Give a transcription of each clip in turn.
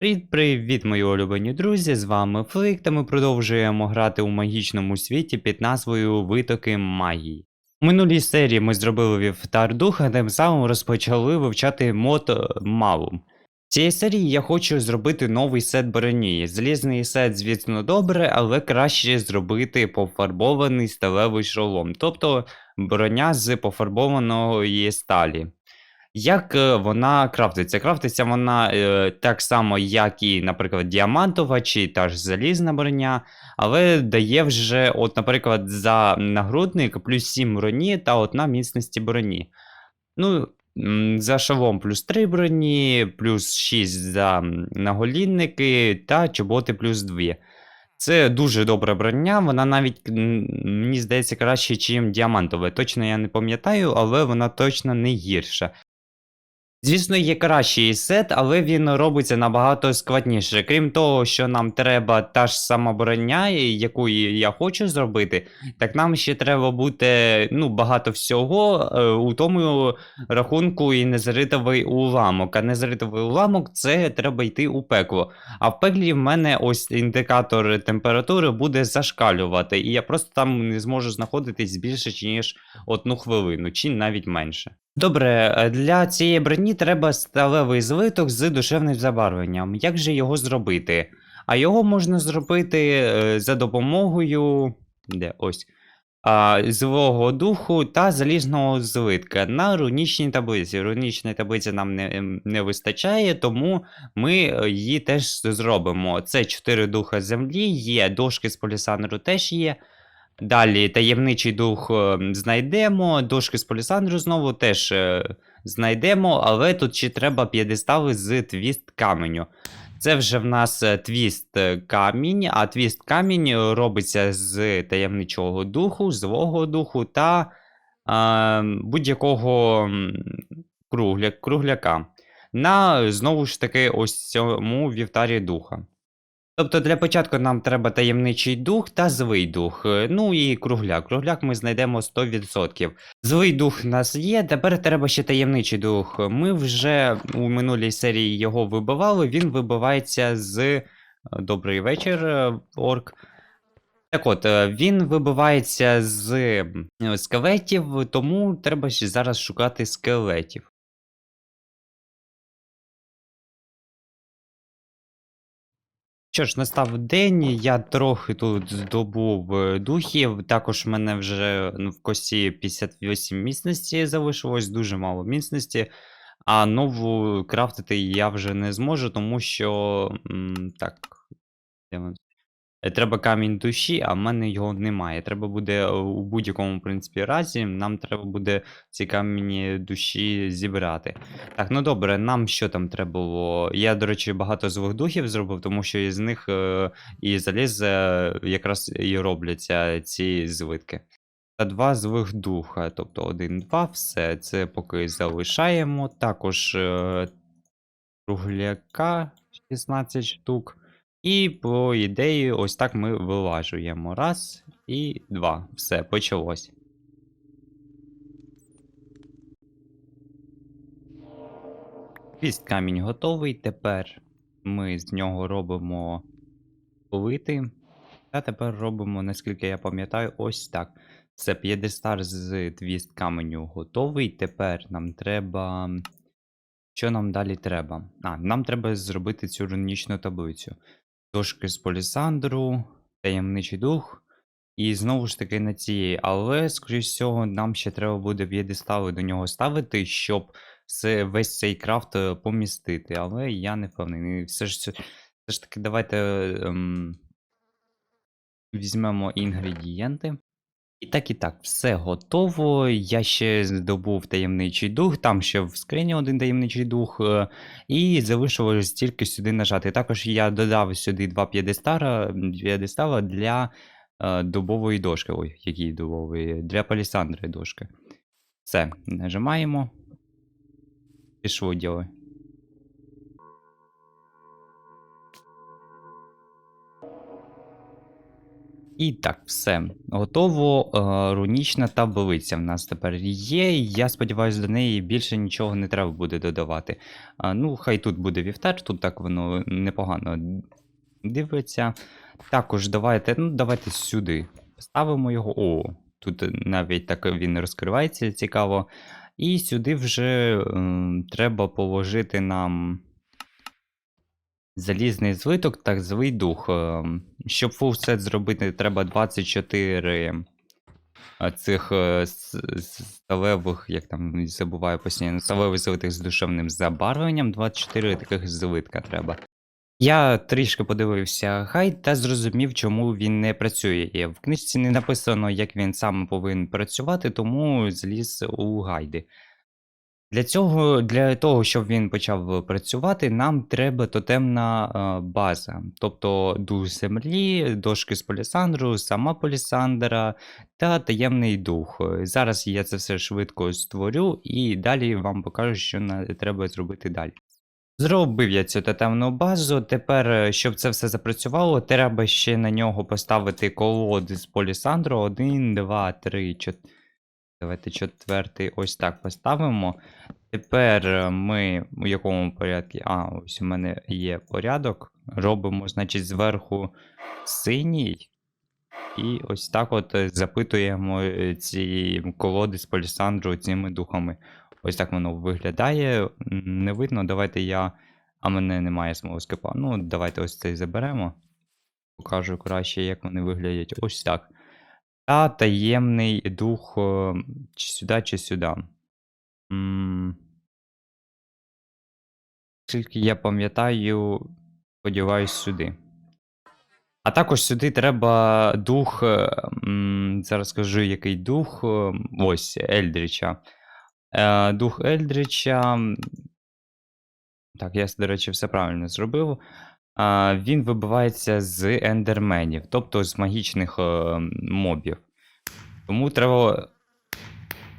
Привіт-привіт, мої улюблені друзі! З вами Флик, та ми продовжуємо грати у магічному світі під назвою Витоки магії. У минулій серії ми зробили вівтар духа, тим самим розпочали вивчати мод Малум. В цій серії я хочу зробити новий сет броні. Залізний сет, звісно, добре, але краще зробити пофарбований сталевий шолом, тобто броня з пофарбованої сталі. Як е, вона крафтиться? Крафтиться вона е, так само, як і, наприклад, діамантова чи та ж залізна броня, але дає вже, от, наприклад, за нагрудник плюс 7 броні та 1 міцності броні. Ну, за шолом плюс 3 броні, плюс 6 за наголінники та чоботи плюс 2. Це дуже добра броня, вона навіть, мені здається, краще, ніж діамантова. Точно я не пам'ятаю, але вона точно не гірша. Звісно, є кращий сет, але він робиться набагато складніше. Крім того, що нам треба та ж сама броня, яку я хочу зробити, так нам ще треба бути ну, багато всього е, у тому рахунку і незаритовий уламок. А незаритовий уламок це треба йти у пекло. А в пеклі в мене ось індикатор температури буде зашкалювати, і я просто там не зможу знаходитись більше, ніж одну хвилину, чи навіть менше. Добре, е, для цієї броні треба сталевий злиток з душевним забарвленням. Як же його зробити? А його можна зробити е, за допомогою. Де ось. Злого духу та залізного злитка на рунічній таблиці. Рунічної таблиці нам не, ем, не вистачає, тому ми е, її теж зробимо. Це 4 духа землі, є дошки з полісандру теж є. Далі таємничий дух е, знайдемо, дошки з полісандру знову теж е, знайдемо, але тут ще треба п'єдестали з твіст каменю. Це вже в нас е, твіст камінь, а твіст камінь робиться з таємничого духу, злого духу та будь-якого кругля, кругляка. На знову ж таки ось цьому вівтарі духа. Тобто для початку нам треба таємничий дух та злий дух. Е, Ну і кругляк. Кругляк ми знайдемо 100%. Злий дух в нас є, тепер треба ще таємничий дух. Ми вже у минулій серії його вибивали, він вибивається з. е, Добрий вечір, е, орк. Так от, він вибивається з скелетів, тому треба ще зараз шукати скелетів. Що ж, настав день, я трохи тут здобув е, духів. Також в мене вже ну, в косі 58 міцності залишилось, дуже мало міцності. А нову крафтити я вже не зможу, тому що. так. Е, Треба камінь душі, а в мене його немає. Треба буде е, у будь-якому принципі разі, нам треба буде ці камені душі зібрати. Так, ну добре, нам що там треба було? Я, до речі, багато злих духів зробив, тому що із них е, і заліз е, якраз і робляться ці звитки. Та два злих духа, тобто один-два, все це поки залишаємо. Також е, кругляка 16 штук. І по ідеї, ось так ми вилажуємо. Раз і два. Все, почалось. Піст камінь готовий. Тепер ми з нього робимо плити. Та тепер робимо, наскільки я пам'ятаю, ось так. Це п'єдестар з твіст каменю готовий. Тепер нам треба. Що нам далі треба? А, нам треба зробити цю рунічну таблицю. Дошки з полісандру, таємничий дух. І знову ж таки на цієї. Але, скоріш всього, нам ще треба буде п'єдестали до нього ставити, щоб весь цей крафт е, помістити. Але я не впевнений. Все ж, все ж таки, давайте ем, візьмемо інгредієнти. І так, і так, все готово. Я ще здобув таємничий дух, там ще в скрині один таємничий дух, е, і залишилось тільки сюди нажати. Також я додав сюди два п'єдестала для е, дубової дошки. Ой, які дубової, для палісандри дошки. Все, нажимаємо. Пішло діло. І так, все. Готово. Е, рунічна таблиця в нас тепер є. Я сподіваюся, до неї більше нічого не треба буде додавати. Ну, хай тут буде вівтар, тут так воно непогано дивиться. Також давайте, ну, давайте сюди. Поставимо його. О, тут навіть так він розкривається, цікаво. І сюди вже ем, треба положити нам залізний злиток та звий дух. Ем, Щоб фулсет зробити, треба 24 е, цих е, сталевих, як там забуваю постійно, сталевих злитих з душевним забарвленням. 24 таких злитка треба. Я трішки подивився гайд та зрозумів, чому він не працює. І В книжці не написано, як він саме повинен працювати, тому зліз у гайди. Для цього, для того, щоб він почав працювати, нам треба тотемна е, база, тобто дух землі, дошки з полісандру, сама полісандра та таємний дух. Е, Зараз я це все швидко створю і далі вам покажу, що треба зробити далі. Зробив я цю тотемну базу. Тепер, е, щоб це все запрацювало, треба ще на нього поставити колоди з полісандру. 1, 2, 3, 4. Давайте четвертий ось так поставимо. Тепер е, ми у якому порядку? А, ось у мене є порядок. Робимо, значить, зверху синій. І ось так от е, запитуємо е, ці колоди з полісандру цими духами. Ось так воно виглядає. Не видно, давайте я. А мене немає самого скипа. Ну, давайте ось цей заберемо. Покажу краще, як вони виглядять. Ось так. Та таємний дух е, чи сюди, чи сюди. М. Скільки я пам'ятаю, сподіваюсь, сюди. А також сюди треба дух. е, Зараз скажу, який дух. е, Ось, Ельдріча. Дух Ельдріча. Так, я, до речі, все правильно зробив. Він вибивається з ендерменів, тобто з магічних е, мобів. Тому треба.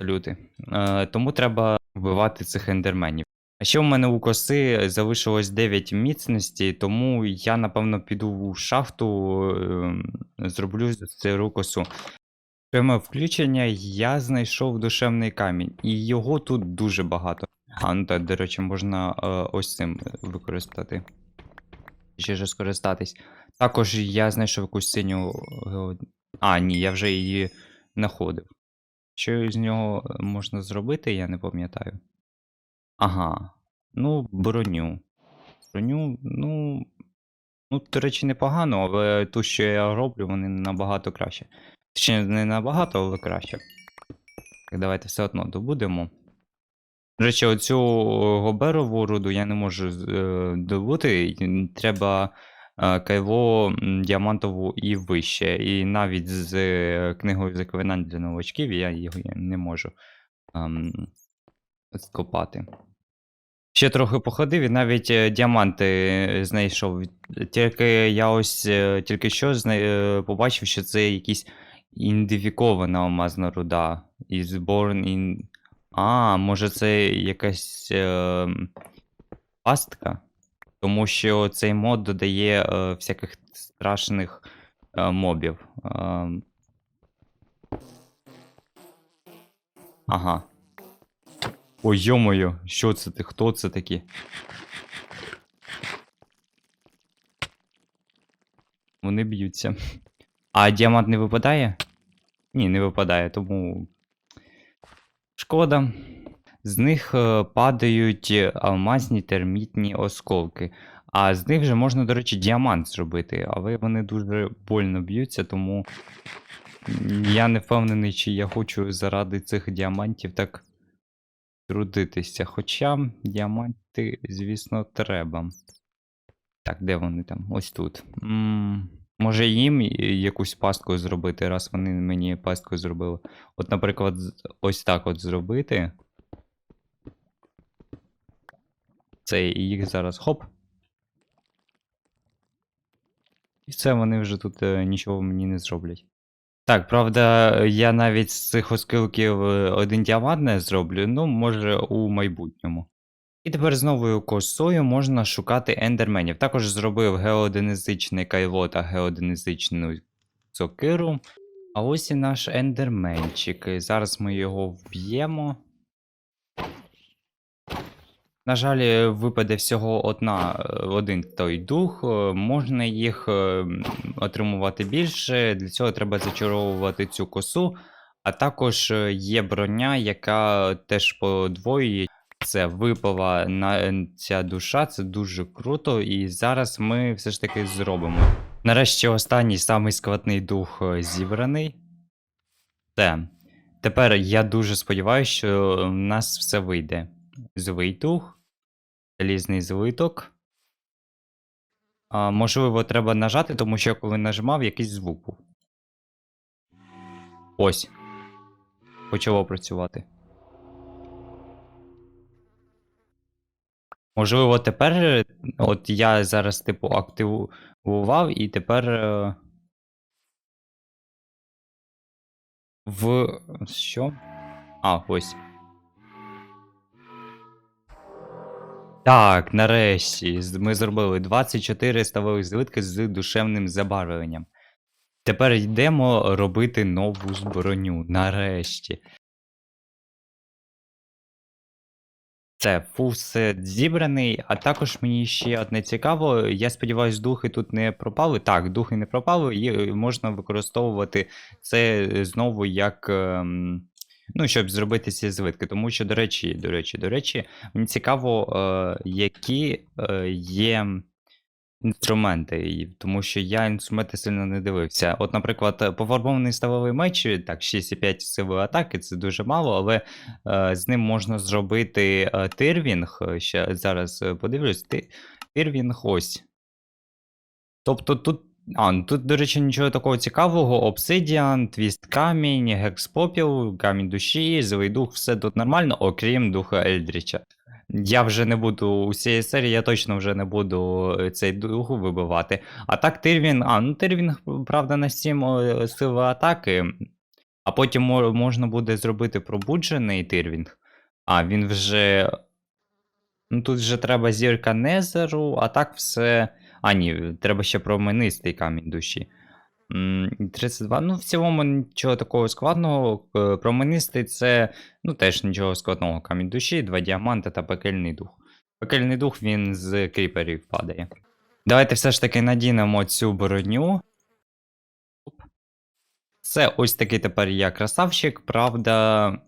Люди. Е, Тому треба вбивати цих ендерменів. А ще в мене у коси залишилось 9 міцності, тому я, напевно, піду в шахту, е, зроблю цю косу. Пряме включення я знайшов душевний камінь, і його тут дуже багато. А, ну так, до речі, можна ось цим використати. Ще скористатись. Також я знайшов якусь синю. А, ні, я вже її знаходив. Що з нього можна зробити, я не пам'ятаю. Ага. Ну, броню. Броню, ну. Ну, до речі, непогано, але ту, що я роблю, вони набагато краще. Ще не набагато, але краще. Так, давайте все одно добудемо. До речі, оцю гоберову руду я не можу е, добути. Треба е, кайло діамантову і вище. І навіть з е, книгою заклинань для новачків я його не можу ем, скопати. Ще трохи походив і навіть діаманти знайшов. Тільки я ось тільки що побачив, що це якісь ідентифікована алмазна руда. Is born in. А, може це якась е... пастка? Тому що цей мод додає е, всяких страшних е, мобів. Е... Ага. Ой, йо-моє, що це ти? Хто це такі? Вони б'ються. А діамант не випадає? Ні, не випадає, тому. Шкода. З них е, падають е, алмазні термітні осколки. А з них вже можна, до речі, діамант зробити, але вони дуже больно б'ються, тому я не впевнений, чи я хочу заради цих діамантів так трудитися. Хоча діаманти, звісно, треба. Так, де вони там? Ось тут. м може їм якусь пастку зробити, раз вони мені пастку зробили. От, наприклад, ось так от зробити. Це і їх зараз хоп. І все, вони вже тут е, нічого мені не зроблять. Так, правда, я навіть з цих оскілків е, один діамант не зроблю, ну, може, у майбутньому. І тепер з новою косою можна шукати ендерменів. Також зробив геоденезичне кайло та геоденезичну сокиру. А ось і наш ендерменчик. Зараз ми його вб'ємо. На жаль, випаде всього одна, один той дух. Можна їх е, отримувати більше. Для цього треба зачаровувати цю косу. А також е, є броня, яка теж подвоює. Це випала на е, ця душа, це дуже круто. І зараз ми все ж таки зробимо. Нарешті останній самий складний дух е, зібраний. Все. Тепер я дуже сподіваюся, що в нас все вийде. Злий дух, залізний злиток. А, можливо, треба нажати, тому що коли нажимав, якийсь звук був. Ось. Почало працювати. Можливо, тепер. е, От я зараз, типу, активував і тепер. е, В. Що? А, ось. Так, нарешті. Ми зробили 24 ставових злитки з душевним забарвленням. Тепер йдемо робити нову зброню. Нарешті. Це фул сет зібраний, а також мені ще одне цікаво. Я сподіваюся, духи тут не пропали. Так, духи не пропали, і е, можна використовувати це знову як. ем, Ну, щоб зробити ці звитки. Тому що, до речі, до речі, до речі, мені цікаво, е, які е, є інструменти, і- тому що я інструменти сильно не дивився. От, наприклад, пофарбований сталевий меч, так, 6,5 сили атаки, це дуже мало, але е, з ним можна зробити е, тирвінг. е, Ще зараз е, подивлюсь, ти, тирвінг ось. Тобто тут. А, ну тут, до речі, нічого такого цікавого. Обсидіан, твіст камінь, гекспопіл, камінь душі, злий дух, все тут нормально, окрім духа Ельдріча. Я вже не буду у цієї серії, я точно вже не буду е, цей дух вибивати. А так Тирвін. А, ну Тирвін, правда, на 7 сили атаки. А потім можна буде зробити пробуджений Тирвінг. А, він вже. Ну тут вже треба зірка Незеру, а так все. А, ні, треба ще променистий камінь душі. М, 32. Ну, в цілому нічого такого складного. Е, Променистий це, ну, теж нічого складного. Камінь душі, два діаманти та пекельний дух. Пекельний дух він з кріперів падає. Давайте все ж таки надінемо цю. Оп. Це ось такий тепер я красавчик, правда.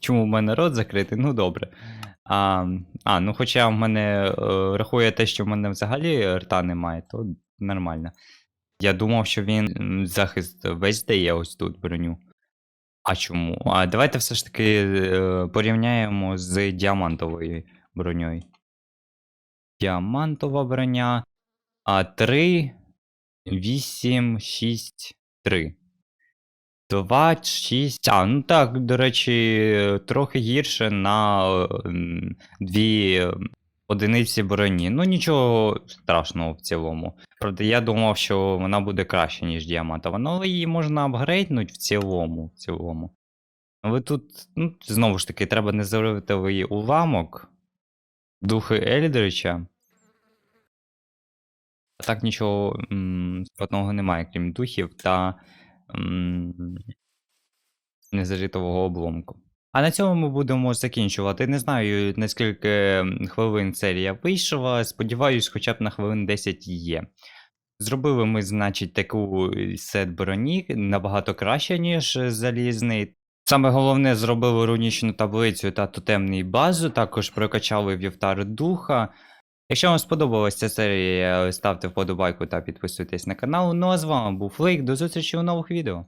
Чому в мене рот закритий? Ну добре. А, а ну хоча в мене е, рахує те, що в мене взагалі рта немає, то нормально. Я думав, що він захист весь дає ось тут броню. А чому? А давайте все ж таки е, порівняємо з діамантовою броньою. Діамантова броня. А 3, 8, 6, 3. 2, 6. А, ну так, до речі, трохи гірше на е, м, дві е, одиниці броні. Ну, нічого страшного в цілому. Правда, я думав, що вона буде краще, ніж діамантова, ну, але її можна апгрейднути в цілому. В цілому. Але тут, ну, знову ж таки, треба не завитовий уламок. Духи Ельдрича. А так нічого складного немає, крім духів та м, незажитового обломку. А на цьому ми будемо закінчувати. Не знаю, наскільки хвилин серія вийшла. Сподіваюсь, хоча б на хвилин 10 є. Зробили ми, значить, таку е, сет броні набагато краще, ніж залізний. Саме головне, зробили рунічну таблицю та тотемний базу, також прокачали вівтар духа. Якщо вам сподобалася ця серія, ставте вподобайку та підписуйтесь на канал. Ну а з вами був Флейк, до зустрічі у нових відео.